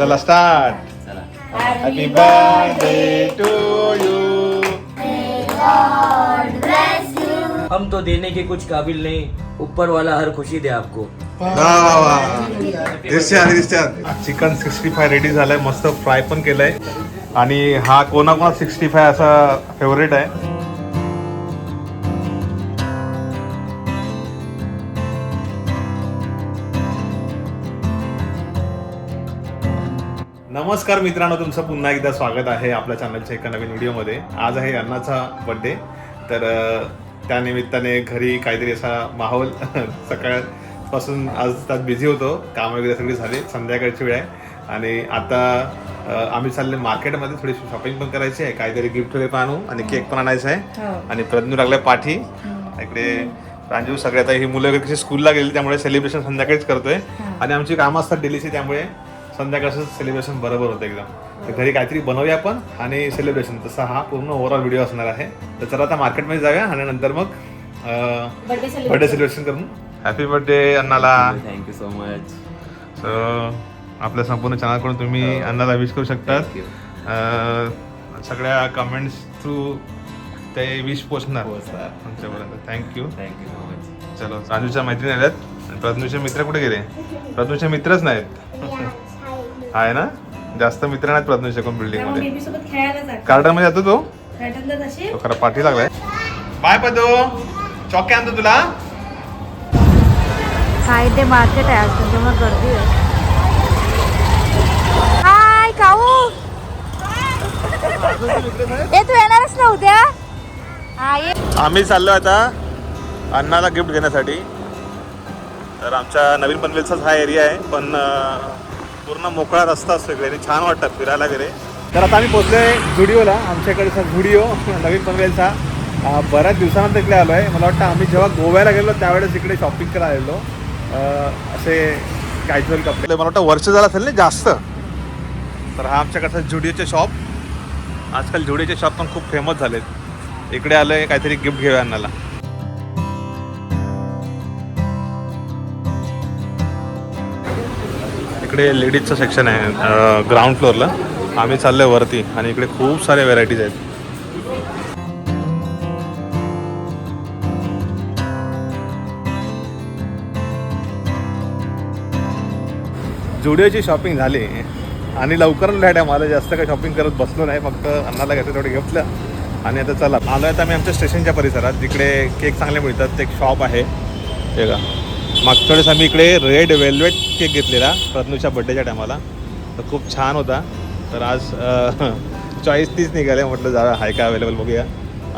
चला स्टार्ट चला. Happy birthday to you हम तो देने के कुछ काबिल नहीं ऊपर वाला हर खुशी दे आपको। चिकन सिक्स्टी फाय रेडी झालंय मस्त फ्राय पण केलंय. आणि हा कोणाकोणा सिक्स्टी फाय असा फेवरेट आहे? नमस्कार मित्रांनो तुमचं पुन्हा एकदा स्वागत आहे आपल्या चॅनलच्या एका नवीन व्हिडिओमध्ये. आज आहे अण्णाचा बड्डे तर अं, त्या निमित्ताने घरी काहीतरी असा माहोल सकाळपासून आज त्यात बिझी होतो. काम वगैरे सगळी झाली. संध्याकाळची वेळ आहे. आणि आता आम्ही चालले मार्केटमध्ये. थोडीशी शॉपिंग पण करायची आहे. काहीतरी गिफ्ट वगैरे पण आणू. आणि केक पण आणायचा आहे. आणि प्रज्ञू लागलाय पाठी. इकडे रांजू सगळे. आता ही मुलं वगैरे कशी स्कूलला गेली त्यामुळे सेलिब्रेशन संध्याकाळीच करतोय. आणि आमची कामं असतात डेलीची त्यामुळे संध्याकाळचं सेलिब्रेशन बरोबर होतं एकदम. तर घरी काहीतरी बनवूया आपण आणि सेलिब्रेशन तसा हा पूर्ण ओव्हरऑल व्हिडिओ असणार आहे. तर चला आता मार्केटमध्ये जाऊया आणि नंतर मग बर्थडे सेलिब्रेशन करून. Happy birthday अण्णाला thank you so much so आपल्या संपूर्ण चॅनलकडून तुम्ही अण्णाला विश करू शकतात सगळ्या कमेंट्स थ्रू ते विश पोचणार. पोहोचणार. आमच्यापर्यंत. थँक्यू थँक्यू सो मच चलो राजूच्या मैत्रिणी आल्यात. आणि प्रज्ञूचे मित्र कुठे गेले? प्रज्ञूचे मित्रच नाहीत. आहे ना? जास्त मित्र नाहीत प्रज्ञूच्या कोण बिल्डिंगमध्ये. बेबी सोबत खेळायला जात. गार्डनमध्ये जातो तो? तो खरा पाठी लागलाय. बाय पदो. चॉके आणतो तुला. हा इथे मार्केट आहे आज त्याच्यामुळे गर्दी आहे. हाय काऊ ए तू येणारच ना उद्या? हा ये. आम्ही चाललो आता अण्णाला गिफ्ट घेण्यासाठी. तर आमच्या नवीन पनवेलचाच हा एरिया आहे पण पूर्ण मोकळा रस्ता असतो इकडे आणि छान वाटतं फिरायला वगैरे तर आता आम्ही पोचलोय झुडिओला आमच्याकडचा झुडिओ नवीन पनवेलचा. बऱ्याच दिवसानंतर इकडे आलो आहे मला वाटतं आम्ही जेव्हा गोव्याला गेलो त्यावेळेस इकडे शॉपिंग करायला आलेलो. असे कॅज्युअल कपडे. मला वाटतं वर्ष झालं असेल ना जास्त. तर हा आमच्याकडचा झुडिओचे शॉप आजकाल झुडिओचे शॉप पण खूप फेमस झालेत. इकडे आलोय काहीतरी गिफ्ट घेऊया अण्णाला इकडे लेडीजचं सेक्शन आहे ग्राउंड फ्लोअरला आम्ही चाललोय वरती आणि इकडे खूप सारे व्हेरायटीज आहेत. जुडिओची शॉपिंग झाली आणि लवकर लॅट आहे. मला जास्त काही शॉपिंग करत बसलो नाही. फक्त अन्नाला घ्यायचं तेवढं घेतलं आणि आता चला. आलो आहे आम्ही आमच्या स्टेशनच्या परिसरात. जिकडे केक चांगले मिळतात ते एक शॉप आहे. हे का मागच्या वेळेस आम्ही इकडे रेड वेल्वेट केक घेतलेला प्रज्ञूच्या बड्डेच्या टायमाला तर खूप छान होता. तर आज चॉईस तीच निघाले. म्हटलं जरा हाय का अवेलेबल बघूया.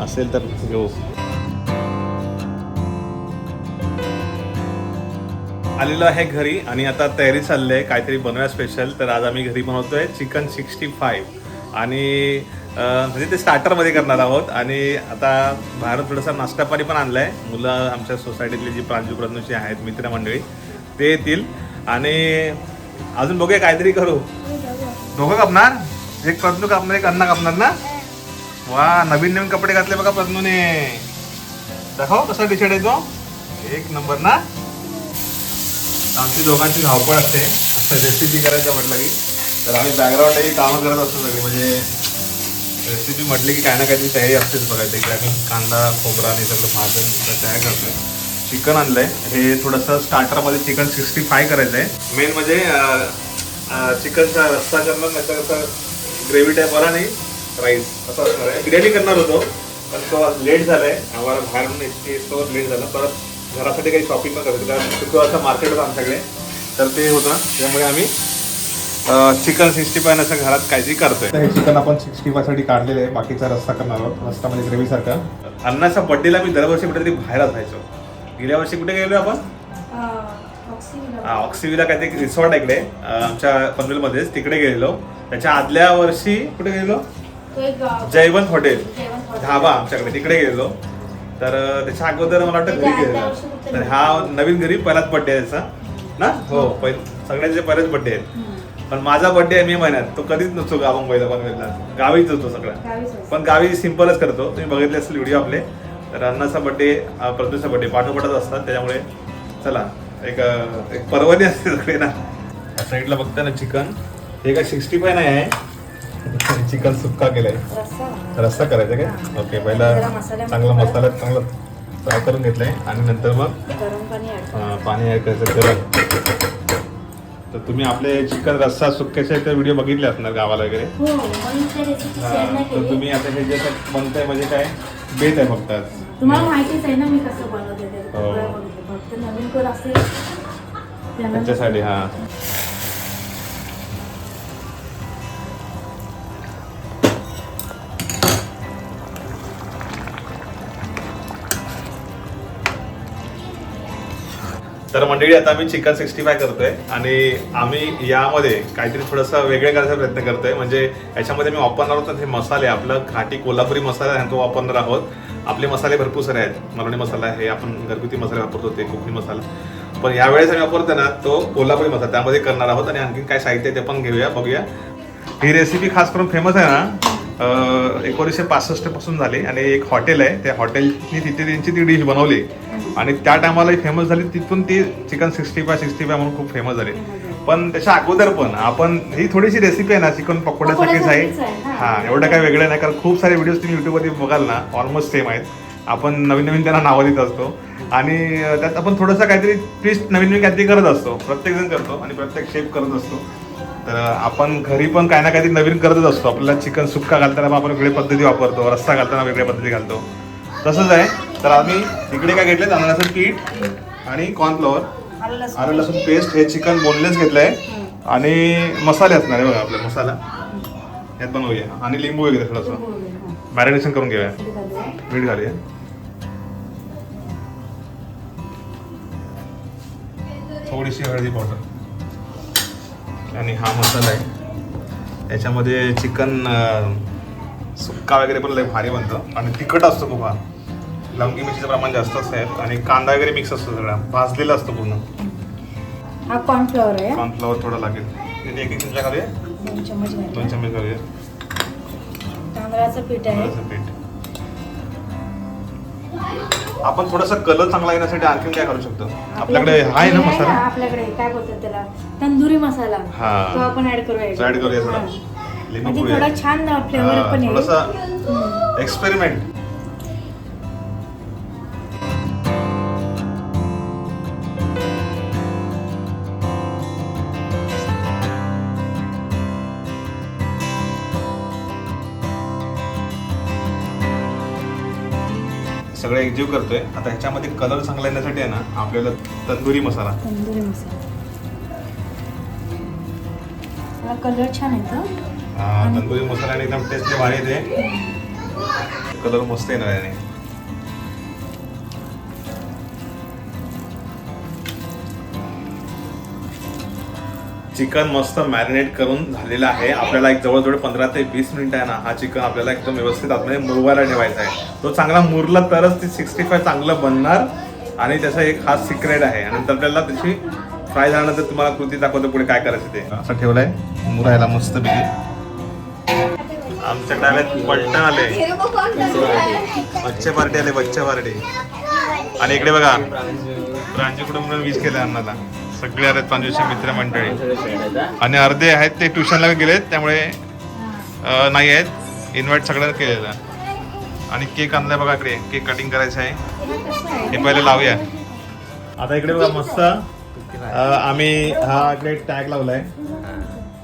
असेल तर घेऊ. आलेलो आहे घरी आणि आता तयारी चालली आहे. काहीतरी बनवूया स्पेशल तर आज आम्ही घरी बनवतोय चिकन सिक्स्टी फाईव्ह आणि म्हणजे ते स्टार्टरमध्ये करणार आहोत. आणि आता बाहेर थोडासा नाश्ता पाणी पण आहे मुलं आमच्या सोसायटीतली जी प्रांजू प्रज्ञूची आहेत मित्रमंडळी ते येतील. आणि अजून बघूया काहीतरी करू. दोघं कापणार? एक प्रज्ञू कापणार एक अण्णा कापणार ना? वा नवीन नवीन कपडे घातले बघा प्रज्ञूने. दाखव कसा टी शर्ट आहे तो. एक नंबर ना? आमची दोघांची धावपळ असते. रेसिपी करायचं म्हटलं की. तर आम्ही बॅकग्राऊंडही कामं करत असतो सगळी. म्हणजे रेसिपी म्हटली की काही ना काहीतरी तयारी असतेच बघायचं की आम्ही कांदा खोबरा आणि सगळं भाजून तयार करतोय. चिकन आणलंय. हे थोडंसं स्टार्टरमध्ये चिकन सिक्स्टी फाय करायचं आहे मेन म्हणजे चिकनचा रस्सा करणार नाही तर असं ग्रेव्ही टाईप आला नाही राईस असं असणार आहे. बिर्याणी करणार होतो पण तो लेट झालाय. आम्हाला बाहेरून येतो लेट झाला. परत घरासाठी काही शॉपिंग पण करायचं कारण शुक्रवारचा मार्केट होता आमच्याकडे. तर ते होतं. त्यामुळे आम्ही चिकन सिक्स्टी फाय असं घरात काहीतरी करतोय. हे चिकन आपण सिक्स्टी फायसाठी काढलेलं आहे. बाकीचा रस्ता करणार आहोत. रस्ता म्हणजे ग्रेव्ही सारखा अन्नाच्या बड्डेला मी दरवर्षी कुठेतरी बाहेरच जायचो गेल्या वर्षी कुठे गेलो आपण? ऑक्सिविला. काहीतरी रिसॉर्ट आहे इकडे. आमच्या पनवेलमध्येच तिकडे गेलेलो. त्याच्या आदल्या वर्षी कुठे गेलेलो? गाव- जयवंत हॉटेल. धाबा आमच्याकडे तिकडे गेलेलो. तर त्याच्या अगोदर मला वाटतं घरी त्याच्या आदल्या गेलेलो तर हा नवीन घरी पहिलाच बड्डे आहे त्याचा ना? हो पहि- सगळ्यांचे पहिलेच बड्डे आहेत. पण माझा बड्डे आहे मे महिन्यात तो कधीच नसतो गावा मुंबईला पनवेलला गावीच होतो सगळा. गावीच असतो. पण गावी सिम्पलच करतो. तुम्ही बघितले असेल व्हिडिओ आपले. तर अण्णाचा बड्डे प्रदूषचा बड्डे पाठोपाठच असतात. त्याच्यामुळे चला एक एक पर्वणी असते सगळे ना. साईडला बघता ना चिकन. हे काय सिक्स्टी फाय नाही आहे. चिकन सुक्का केलाय. रस्सा. रस्सा करायचा काय? ओके पहिला चांगला मसाला. चांगला फ्राय करून घेतलाय. आणि नंतर मग गरम पाणी ऍड अं, पाणी ॲड करायचं गरम तर तुम्ही आपले चिकन रस्सा सुक्क्याचे तर व्हिडिओ बघितले असणार गावाला वगैरे हो म्हणून ते रेसिपी हा, शेअर नाही तर केली तुम्ही आता हे जे आता बनतंय म्हणजे काय बेत आहे फक्त आज. तुम्हाला माहितीच आहे ना मी कसं बनवते ते हो. सगळं बघितलं. फक्त नवीन कोण असेल त्यांना त्याच्यासाठी हा तर मंडळी आता आम्ही चिकन सिक्स्टी फाय करतोय आणि आम्ही यामध्ये काहीतरी थोडंसं वेगळे करायचा प्रयत्न करतोय. म्हणजे याच्यामध्ये मी वापरणार आहोत हे मसाले आपलं खाटी कोल्हापुरी मसाला आहे तो वापरणार आहोत. आपले मसाले भरपूर सारे आहेत. मराठी मसाला आहे आपण घरगुती मसाले वापरतो ते कोकणी मसाला. पण यावेळेस आम्ही वापरतो ना तो कोल्हापुरी मसाला त्यामध्ये करणार आहोत आणि आणखी काय साहित्य आहे ते पण घेऊया बघूया. ही रेसिपी खास करून फेमस आहे ना? एकोणीसशे पासष्टपासून झाली आणि एक हॉटेल आहे. त्या हॉटेलनी तिथे त्यांची ती डिश बनवली. आणि त्या टायमाला फेमस झाली. तिथून ती chicken sixty five sixty five म्हणून खूप फेमस झाली. पण त्याच्या अगोदर पण आपण ही थोडीशी रेसिपी आहे ना चिकन पकोड्यासारखीच आहे. हा. एवढं काय वेगळं नाही. कारण खूप सारे व्हिडिओज तुम्ही युट्यूबवरती बघाल ना ऑलमोस्ट सेम आहेत. आपण नवीन नवीन त्यांना नावं देत असतो. आणि त्यात आपण थोडंसं काहीतरी ट्विस्ट नवीन नवीन काहीतरी करत असतो. प्रत्येक जण करतो आणि प्रत्येक शेफ करत असतो. तर आपण घरी पण काय ना काहीतरी नवीन करतच असतो. आपल्याला चिकन सुक्का घालताना पण आपण वेगळ्या पद्धती वापरतो रस्सा घालताना वेगळ्या पद्धती घालतो. तसंच आहे. तर आम्ही इकडे काय घेतले तांदळाचं पीठ आणि कॉर्नफ्लॉवर आलं लसूण. पेस्ट हे चिकन बोनलेस घेतलंय. आणि मसाले असणार आहे बघा आपला मसाला. यात बनवूया. आणि लिंबू वगैरे थोडंसं. मॅरिनेशन करून घेऊया. मीठ घालूया. थोडीशी हळदी पावडर. आणि हा मसाला आहे. याच्यामध्ये चिकन सुक्का वगैरे पण लय भारी बनतं. आणि तिखट असतो खूप हा लवंगी मिरचीचं प्रमाण जास्त असतं आणि कांदा वगैरे मिक्स असतो सगळा. भाजलेला असतो पूर्ण. हा कॉर्नफ्लॉवर आहे. कॉर्नफ्लॉवर थोडा लागेल. एक एक चमचा दोन दोन. चमचे तांदळाचं पीठ आहे. थोडंसं पीठ. आपण थोडासा कलर चांगला येण्यासाठी आणखीन काय घालू शकतो? आपल्याकडे आहे ना मसाला? आपल्याकडे. काय बोलतात त्याला? तंदुरी मसाला. हा. तो आपण ऍड करूया ऍड करूया थोडा. लिंबू म्हणजे. थोडा छान फ्लेवर पण येईल. थोडासा एक्सपेरिमेंट सगळं एकजीव करतोय. आता ह्याच्यामध्ये कलर चांगला येण्यासाठी आहे ना आपल्याला तंदुरी मसाला. तंदुरी मसाला. कलर छान येतो हा, तंदुरी मसाला आणि एकदम टेस्ट भारी येते कलर मस्त येणार आहे. चिकन मस्त मॅरिनेट करून झालेलं आहे. आपल्याला एक जवळजवळ पंधरा ते वीस मिनिट आहे ना हा चिकन आपल्याला एकदम व्यवस्थित आतमध्ये मुरवायला ठेवायचा आहे. तो चांगला मुरला तरच ती सिक्स्टी फाय चांगलं बनणार आणि त्याचा एक हा सिक्रेट आहे. आणि नंतर आपल्याला त्याची फ्राय झाल्यानंतर तुम्हाला कृती दाखवतो पुढे काय करायचं ते. असं ठेवलंय. मुरायला मस्त पैकी. आमच्याकडे आले बट्टन आले. बच्चे पार्टी आले बच्चे पार्टी आणि इकडे बघा. प्रांजूकडून म्हणून वीज केलं अन्नाला. सगळे आले प्रांजूचे मित्र मंडळी आणि अर्धे आहेत ते ट्युशनला गेलेत त्यामुळे नाही आहेत. इन्व्हाइट सगळ्यांना केलेलं. आणि केक आणलाय बघा इकडे. केक कटिंग करायचं आहे. हे पहिले लावूया. आता इकडे बघा मस्त. आम्ही हा इकडे टॅग लावलाय.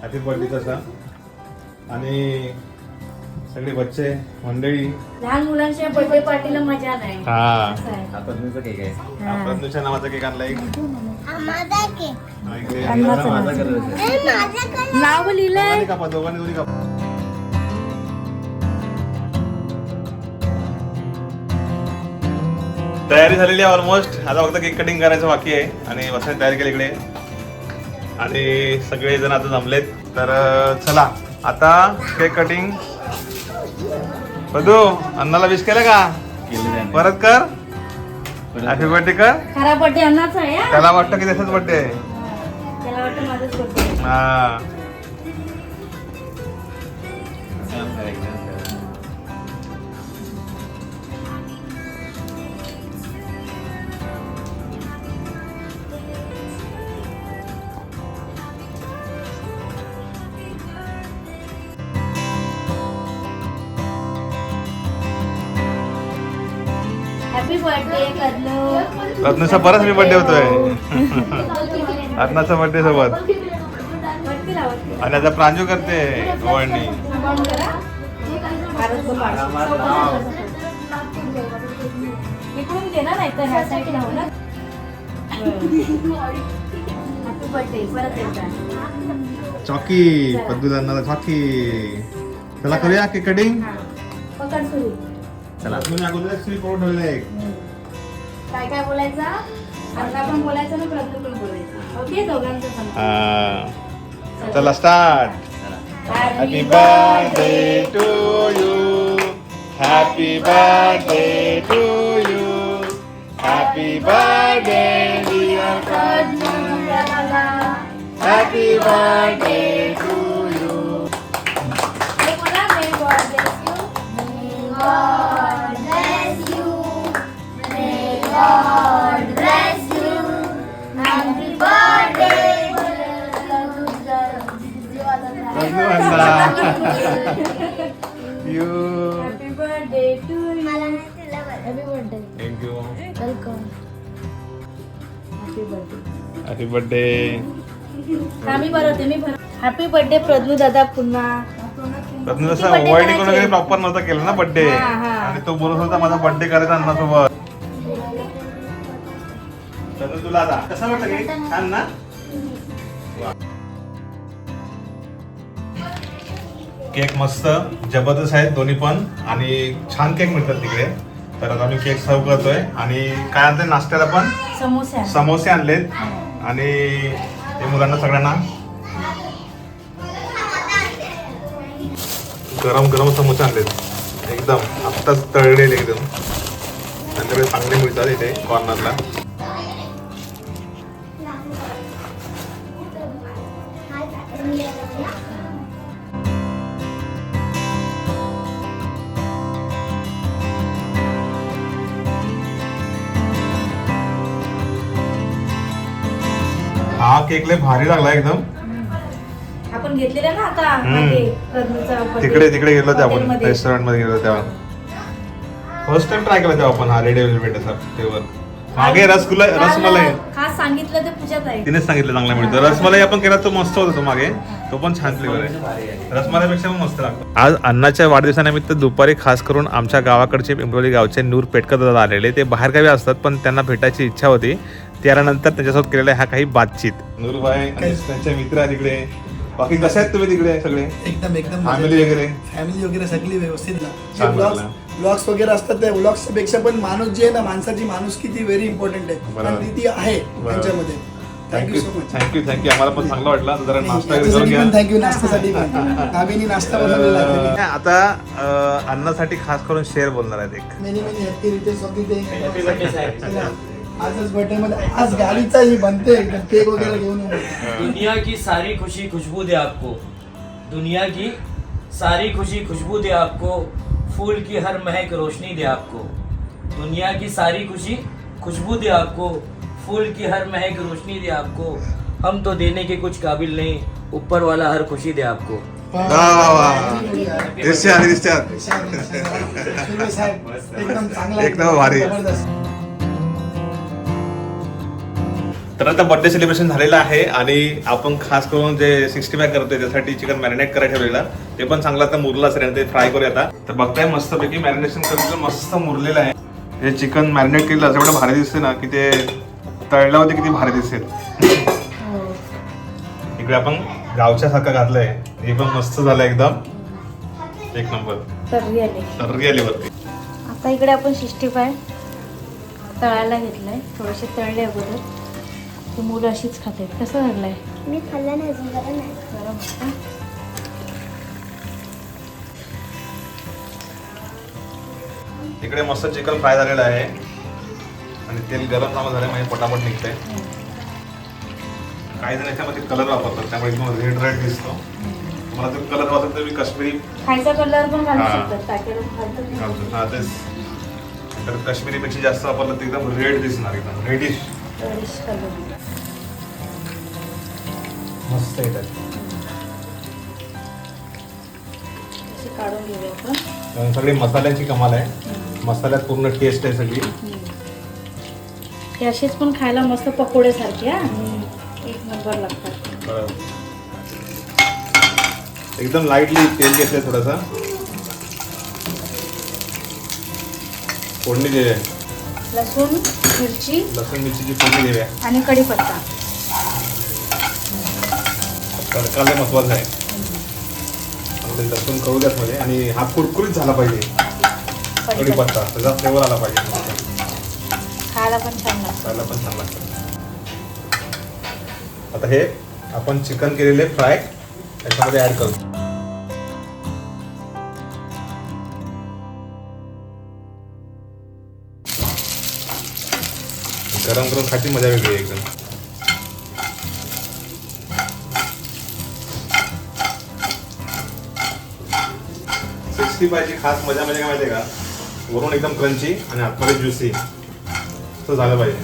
हॅपी बर्थडे तसा. आणि सगळे बच्चे मंडळी. लहान मुलांच्या बर्थडे पार्टीला मजा नाही. हा. असं आहे. नावाचा केक आणलाय एक. माझा नाव. नाव लिहिलंय. दोघांनी कापा दोघांनी दोन्ही कापा. तयारी झालेली आहे ऑलमोस्ट आता फक्त केक कटिंग करायचं बाकी आहे. आणि बसायला तयारी केली इकडे. आणि सगळे जण आता जमलेत. तर चला. आता केक कटिंग बधू अन्नाला विश केलं का? परत कर. हॅपी बर्थडे कर. खरा बर्थडे अन्नाचा आहे हा? त्याला वाटतं की त्याचाच बर्थडे आहे त्याला वाटतं माझाच बर्थडे हा. रत्नचा परत मी बर्थडे होतोय. रत्नाचा बर्थडे सोबत. आणि आता प्रांजू करते हो एकदा चॉकी पद्दू दांना चॉकी. चला करूया की कटिंग? हा. चला तुम्ही अगोदर श्री करून ठेवले एक. काय काय बोलायचं? अंगा पण बोलायचं ना प्रज्ञू पण बोलायचं. ओके दोघांचं सांग हा. चला start happy birthday to you happy birthday to you happy birthday dear happy birthday to you हे बोला may God bless you happy birthday to you happy birthday thank you welcome happy birthday happy birthday आम्ही भरवते मी भर happy birthday Pradnyu दादा पुन्हा. birthday करायचे? वगैरे proper नव्हता केला ना बर्थडे. आणि तो बोलत होता माझा बर्थडे करायचा अन्नासोबत. तर तुला आता. कसं वाटलं छान ना? केक मस्त जबरदस्त आहेत दोन्ही पण. आणि छान केक मिळतात तिकडे. तर आता मी केक सर्व करतोय. आणि काय आणते नाश्त्याला पण? समोसे समोसे आणलेत. आणि ते मुलांना सगळ्यांना. गरम गरम समोसे आणलेत. एकदम आत्ताच तळलेले एकदम. त्यांच्याकडे चांगले मिळतात इथे कॉर्नरला हा केक लय भारी लागला एकदम. आपण घेतलेला ना आता. मागे birthday. तिकडे तिकडे गेलो होतो आपण हॉटेलमध्ये. रेस्टॉरंटमध्ये गेलो तेव्हा. फर्स्ट टाइम ट्राय केला तेव्हा आपण हा रेड वेलवेट फ्लेवर मागे रसगुल्ला रसमलाई. खास सांगितलं ते पूजाच आहे. तिनेच सांगितलं चांगला मिळतो. रसमलाई आपण केला तो मस्त होता तो मागे. तो पण छान फ्लेवर आहे. रसमलाईपेक्षा पण मस्त लागतो. आज अण्णाच्या वाढदिवसानिमित्त दुपारी खास करून आमच्या गावाकडचे पिंपरोली गावचे नूर पेटकर दादा आलेले. ते बाहेरगावी असतात पण त्यांना भेटायची इच्छा होती. त्यानंतर त्यांच्यासोबत केलेला हा काही बातचीत. नूरभाई आणि त्यांचे मित्र तिकडे बाकी कसे आहेत तुम्ही तिकडे सगळे? एकदम एकदम फॅमिली वगैरे? फॅमिली वगैरे सगळी व्यवस्थित ब्लॉग्स वगैरे असतात त्या ब्लॉग्सपेक्षा पण माणूस जे आहे ना माणसाची माणूस किती व्हेरी इम्पॉर्टंट आहे. ती आहे. त्यांच्यामध्ये. Thank you thank you so much thank you thank you आम्हाला पण चांगलं वाटलं. जरा नाश्ता थँक्यू नाश्त्यासाठी आम्ही नाश्ता बनवलेला आता अं, अन्नासाठी खास करून शेअर बोलणार आहेत एक. आजच बर्थडे मध्ये आज गाडीचा ही बनते केक वगैरे घेऊन दुनिया की सारी खुशी खुशबू दे आपको। दुनिया की सारी खुशी खुशबू दे आपको। फूल की हर महक रोशनी दे आपको। दुनिया की सारी खुशी खुशबू दे आपको। फूल की हर महक रोशनी दे आपको। हम तो देने के कुछ काबिल नहीं ऊपर वाला हर खुशी दे आपको। एकदम भारी. तर आता बर्थडे सेलिब्रेशन झालेलं आहे आणि आपण खास करून जे सिक्स्टी फाय करतोय त्यासाठी चिकन मॅरिनेट करायला ठेवलेलं. ते पण चांगलं आता मुरलं असेल आणि ते फ्राय करूया आता. तर बघताय मस्तपैकी मॅरिनेशन करून मस्त मुरलेलं आहे. हे चिकन मॅरिनेट केलेलं असं एवढं भारी दिसते ना की ते तळल्यावरती किती भारी दिसेल इकडे आपण गावच्या सारखं घातलंय. हे पण मस्त झालं एकदम. एक नंबर. आली. वरती. आता इकडे आपण सिक्स्टी फाय तळायला घेतलंय. थोडेसे तळले अगोदर. ती मुलं अशीच खाते. कसं झालंय मी खाल्लं नाही अजून बरं नाही. गरम होतं. इकडे मस्त चिकन फ्राय झालेलं आहे. आणि तेल गरम चांगलं झालं म्हणजे पटापट निघतंय. काही जण याच्यामध्ये कलर वापरतात त्यामुळे एकदम रेड रेड दिसतो. तुम्हाला तो कलर वापरत तर मी काश्मीरी खायचा कलर पण घालू हा. शकतात पॅकेट घालतात ना. घालतो हा तेच. तर काश्मीरीपेक्षा जास्त वापरलं तर एकदम रेड दिसणार एकदम रेडिश Reddish color. मस्त येतात. काढून घेऊया आपण. सगळी मसाल्यांची कमाल आहे. मसाल्यात पूर्ण टेस्ट आहे सगळी. असेच पण खायला मस्त पकोड्यासारखे एक नंबर लागतात. एकदम लाईटली तेल घेतलंय थोडंसं. फोडणी दिली आहे लसूण मिरची. लसूण मिरचीची फोडणी दिली आहे आणि कढीपत्ता. तडका लय महत्त्वाचा आहे. लसूण करू द्यात मध्ये. आणि हा कुरकुरीत झाला पाहिजे. कढीपत्ता त्याचा फ्लेवर आला पाहिजे. खायला पण छान लागतं. खायला पण छान लागतं. आता हे आपण चिकन केलेले फ्राय. याच्यामध्ये ऍड करू. गरम गरम खायची मजा वेगळी एकदम. सिक्स्टी पाहिजे खास मजा म्हणजे काय माहिती आहे का? वरून एकदम क्रंची आणि आतमध्ये ज्युसी असं झालं पाहिजे.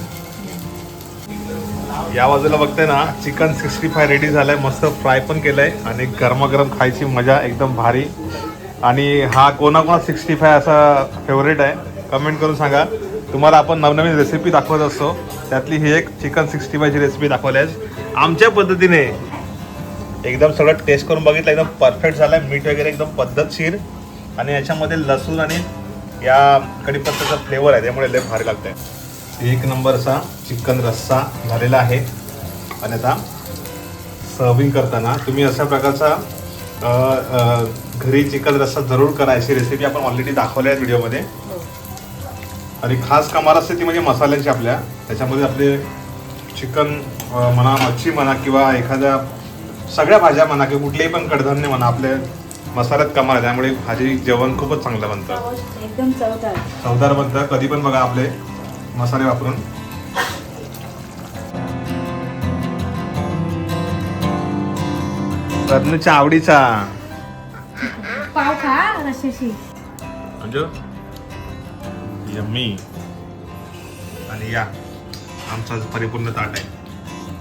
या बाजूला बघते ना चिकन सिक्स्टी फाय रेडी झालंय मस्त फ्राय पण केलंय आणि गरमागरम खायची मजा एकदम भारी. आणि हा कोणाकोणा सिक्स्टी फाय असा फेवरेट आहे कमेंट करून सांगा. तुम्हाला आपण नवनवीन रेसिपी दाखवत असतो. त्यातली ही एक चिकन सिक्स्टी फायची रेसिपी दाखवली आहे. आमच्या पद्धतीने. एकदम सगळं टेस्ट करून बघितलं एकदम परफेक्ट झालंय. मीठ वगैरे एकदम पद्धतशीर. आणि याच्यामध्ये लसूण आणि या कढीपत्त्याचा फ्लेवर आहे त्यामुळे लय भारी लागतंय. एक नंबरचा चिकन रस्सा झालेला आहे. आणि आता सर्विंग करताना तुम्ही अशा प्रकारचा घरी चिकन रस्सा जरूर करा. अशी रेसिपी आपण ऑलरेडी दाखवल्या आहे व्हिडिओमध्ये. आणि खास कमाल असते ती म्हणजे मसाल्यांची आपल्या. त्याच्यामध्ये आपले चिकन म्हणा मच्छी म्हणा किंवा एखाद्या सगळ्या भाज्या म्हणा किंवा कुठलेही पण कडधान्य म्हणा आपल्या मसाल्यात कमाल आहे त्यामुळे भाजी जेवण खूपच चांगलं बनतं. एकदम चवदार. चवदार बनतं. कधी पण बघा आपले मसाले वापरून. रत्नच्या आवडीचा. पाव खा रशाशी म्हणजे यम्मी. आणि या. आमचा परिपूर्ण ताट आहे.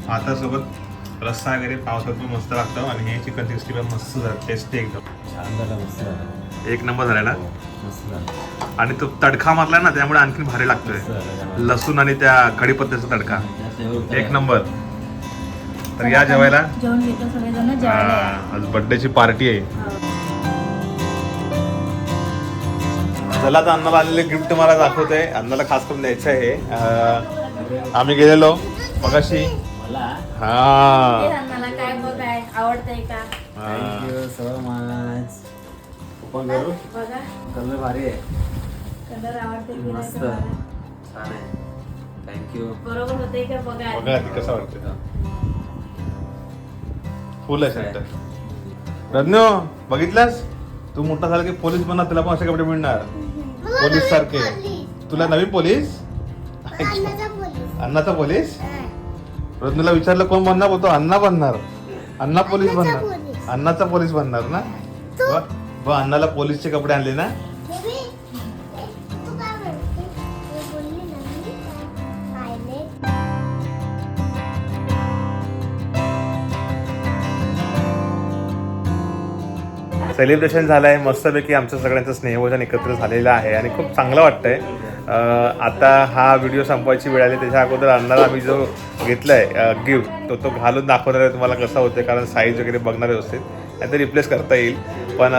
भातासोबत रस्सा वगैरे पावसात पण मस्त लागतं आणि हे चिकन सिक्स्टी फाय मस्त झालं टेस्टी एकदम. छान झालं मस्त झालं. एक नंबर झाला ना मस्त झालं. आणि तो तडका मारला ना त्यामुळे आणखी भारी लागतोय. लसूण आणि त्या कढीपत्त्याचा तडका. एक नंबर. तर या जेवायला. जेवण घेतो सगळेजण जेवायला या. हा, आज बर्थडेची पार्टी आहे. चला आता अण्णाला आलेले गिफ्ट मला दाखवते अण्णाला खास करून द्यायचं आहे. अं, आम्ही गेलेलो मगाशी. हा. काय बघाय आवडतंय का? ओपन करू? बघा. कलर भारी आहे. कलर आवडते की नाही मस्त. तुम्हाला? छान आहे. थँक्यू बरोबर होते का? बघा. बघा आधी कसं वाटतं फुल आहे बघितलास? तू मोठा झाला की पोलीस बनणार तुला पण असे कपडे मिळणार. पोलीस सारखे. तुला नवीन पोलीस? अण्णाचा पोलीस? रत्नूला विचारलं कोण बनणार? बोलतो अण्णा बनणार. अण्णा पोलीस बनणार. अण्णाचा पोलीस बनणार ना? व- अण्णाला पोलीसचे कपडे आणले ना? सेलिब्रेशन झालं आहे मस्तपैकी आमचं सगळ्यांचं स्नेहभोजन एकत्र झालेलं आहे आणि खूप चांगलं वाटतंय. आता हा व्हिडिओ संपवायची वेळ आली त्याच्या अगोदर अण्णाला आम्ही जो घेतला आहे गिफ्ट तो तो घालून दाखवणार आहे तुम्हाला कसा होते कारण साईज वगैरे बघणार व्यवस्थित. आणि ते रिप्लेस करता येईल. पण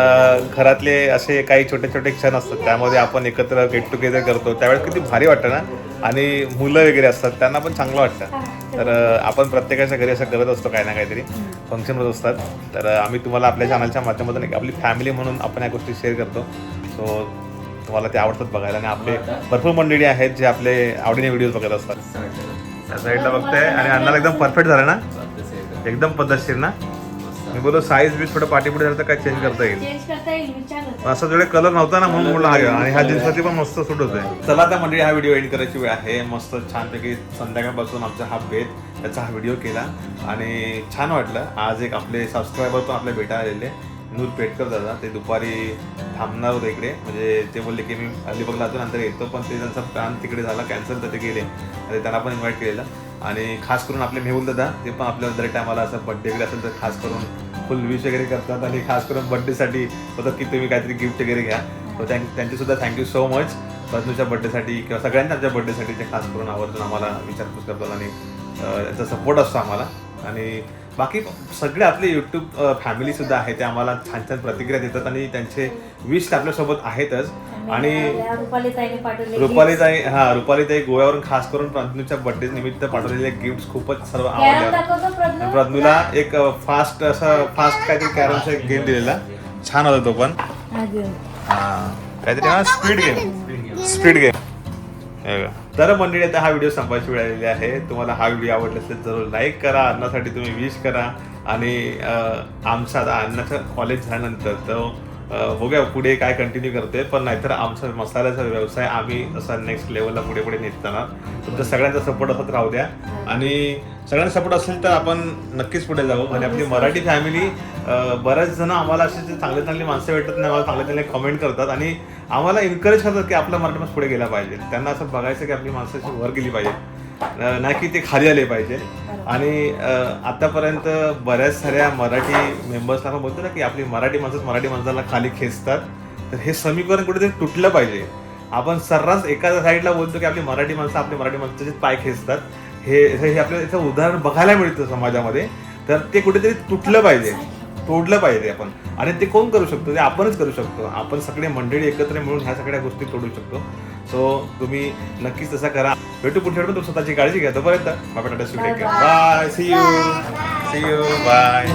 घरातले असे काही छोटे छोटे क्षण असतात त्यामध्ये आपण एकत्र गेट टुगेदर करतो. त्यावेळेस किती भारी वाटतं ना? आणि मुलं वगैरे असतात त्यांना पण चांगलं वाटतं. तर आपण प्रत्येकाच्या घरी असं करत असतो काही ना काहीतरी. फंक्शन होत असतात. तर आम्ही तुम्हाला आपल्या चॅनलच्या माध्यमातून एक आपली फॅमिली म्हणून आपण या गोष्टी शेअर करतो. सो तुम्हाला ते आवडतात बघायला आणि आपले भरपूर मंडळी आहेत जे आपले आवडीने व्हिडिओज बघत असतात. त्या साईडला बघताय आणि अन्नाला एकदम परफेक्ट झालं ना? एकदम पद्धतशीर ना? मी बोललो साईज बी थोडं पाठीपुढे झालं तर काय चेंज करता येईल? चेंज करता येईल विचार पण असा जोडे कलर नव्हता ना म्हणून म्हणलं हा घ्या. आणि ह्या जीन्सवरती पण मस्त सूट होतोय. चला आता मंडळी हा व्हिडिओ एंड करायची वेळ आहे. मस्त छानपैकी संध्याकाळपासून आमचा हा बेत त्याचा हा व्हिडिओ केला. आणि छान वाटलं. आज एक आपले सबस्क्रायबर पण आपल्या भेटा आलेले. नूर पेटकर दादा. ते दुपारी थांबणार होते इकडे. म्हणजे ते बोलले की मी अलिबागला अजून नंतर येतो पण ते त्यांचा प्लॅन तिकडे झाला कॅन्सल तर ते गेले. आणि त्यांना पण इन्व्हाइट केलेलं. आणि खास करून आपले मेहुल दादा ते पण आपल्या दर टायमाला असं बड्डे वगैरे असेल तर खास करून फुल विश वगैरे करतात. आणि खास करून बड्डेसाठी होतात की तुम्ही काहीतरी गिफ्ट वगैरे घ्या. तर थँक त्यांचीसुद्धा थँक्यू सो मच प्रज्ञूच्या बड्डेसाठी किंवा सगळ्यांना आमच्या बड्डेसाठी ते खास करून आवर्जून आम्हाला विचारपूस करतात आणि त्यांचा सपोर्ट असतो आम्हाला. आणि बाकी सगळे आपले यूट्यूब फॅमिली सुद्धा आहे ते आम्हाला छान छान प्रतिक्रिया देतात आणि त्यांचे विश आपल्यासोबत आहेतच. आणि रुपाली ताईने पाठवले रुपालीताई हा रुपालीताई गोव्यावरून खास करून प्रज्ञूच्या बड्डे निमित्त पाठवलेले गिफ्ट खूपच सर्व आवडले. प्रज्ञूला एक फास्ट असं फास्ट काहीतरी कॅरमचा एक गेम दिलेला. छान होता तो पण. हा हा काहीतरी हा स्पीड गेम स्पीड गेम तर मंडळी आता हा व्हिडिओ संपायची वेळ आलेली आहे. तुम्हाला हा व्हिडिओ आवडला असेल तर जरूर लाईक करा. अन्नासाठी तुम्ही विश करा. आणि आमचा आता अन्नाचं कॉलेज झाल्यानंतर तो बघूया पुढे काय कंटिन्यू करतोय पण नाहीतर आमचा मसाल्याचा व्यवसाय आम्ही असा नेक्स्ट लेवलला पुढे पुढे नेत जाणार. तुमचा सगळ्यांचा सपोर्ट असत राहू द्या. आणि सगळ्यांचा सपोर्ट असेल तर आपण नक्कीच पुढे जाऊ. आणि आपली मराठी फॅमिली बऱ्याच जण आम्हाला असे जे चांगले चांगली माणसं भेटत नाही आम्हाला चांगले चांगले कमेंट करतात. आणि आम्हाला एनकरेज करतात की आपला मराठी माणूस पुढे गेला पाहिजे. त्यांना असं बघायचं की आपली माणसं अशी वर गेली पाहिजे. नाही की ते खाली आले पाहिजे. आणि आतापर्यंत बऱ्याच साऱ्या मराठी मेंबर्सला आपण बोलतो ना की आपली मराठी माणसं मराठी माणसाला खाली खेचतात. तर हे समीकरण कुठेतरी तुटलं पाहिजे. आपण सर्रास एका साईडला बोलतो की आपली मराठी माणसं आपली मराठी माणसाचे पाय खेचतात. हे हे आपल्याला याचं उदाहरण बघायला मिळतं समाजामध्ये. तर ते कुठेतरी तुटलं पाहिजे. तोडलं पाहिजे आपण. आणि ते कोण करू शकतो? ते आपणच करू शकतो. आपण सगळे मंडळी एकत्र मिळून ह्या सगळ्या गोष्टी तोडू शकतो. सो तुम्ही नक्कीच तसं करा. भेटू पुढच्या वेळी तुम्ही स्वतःची काळजी घ्या. तोपर्यंत bye see you see you bye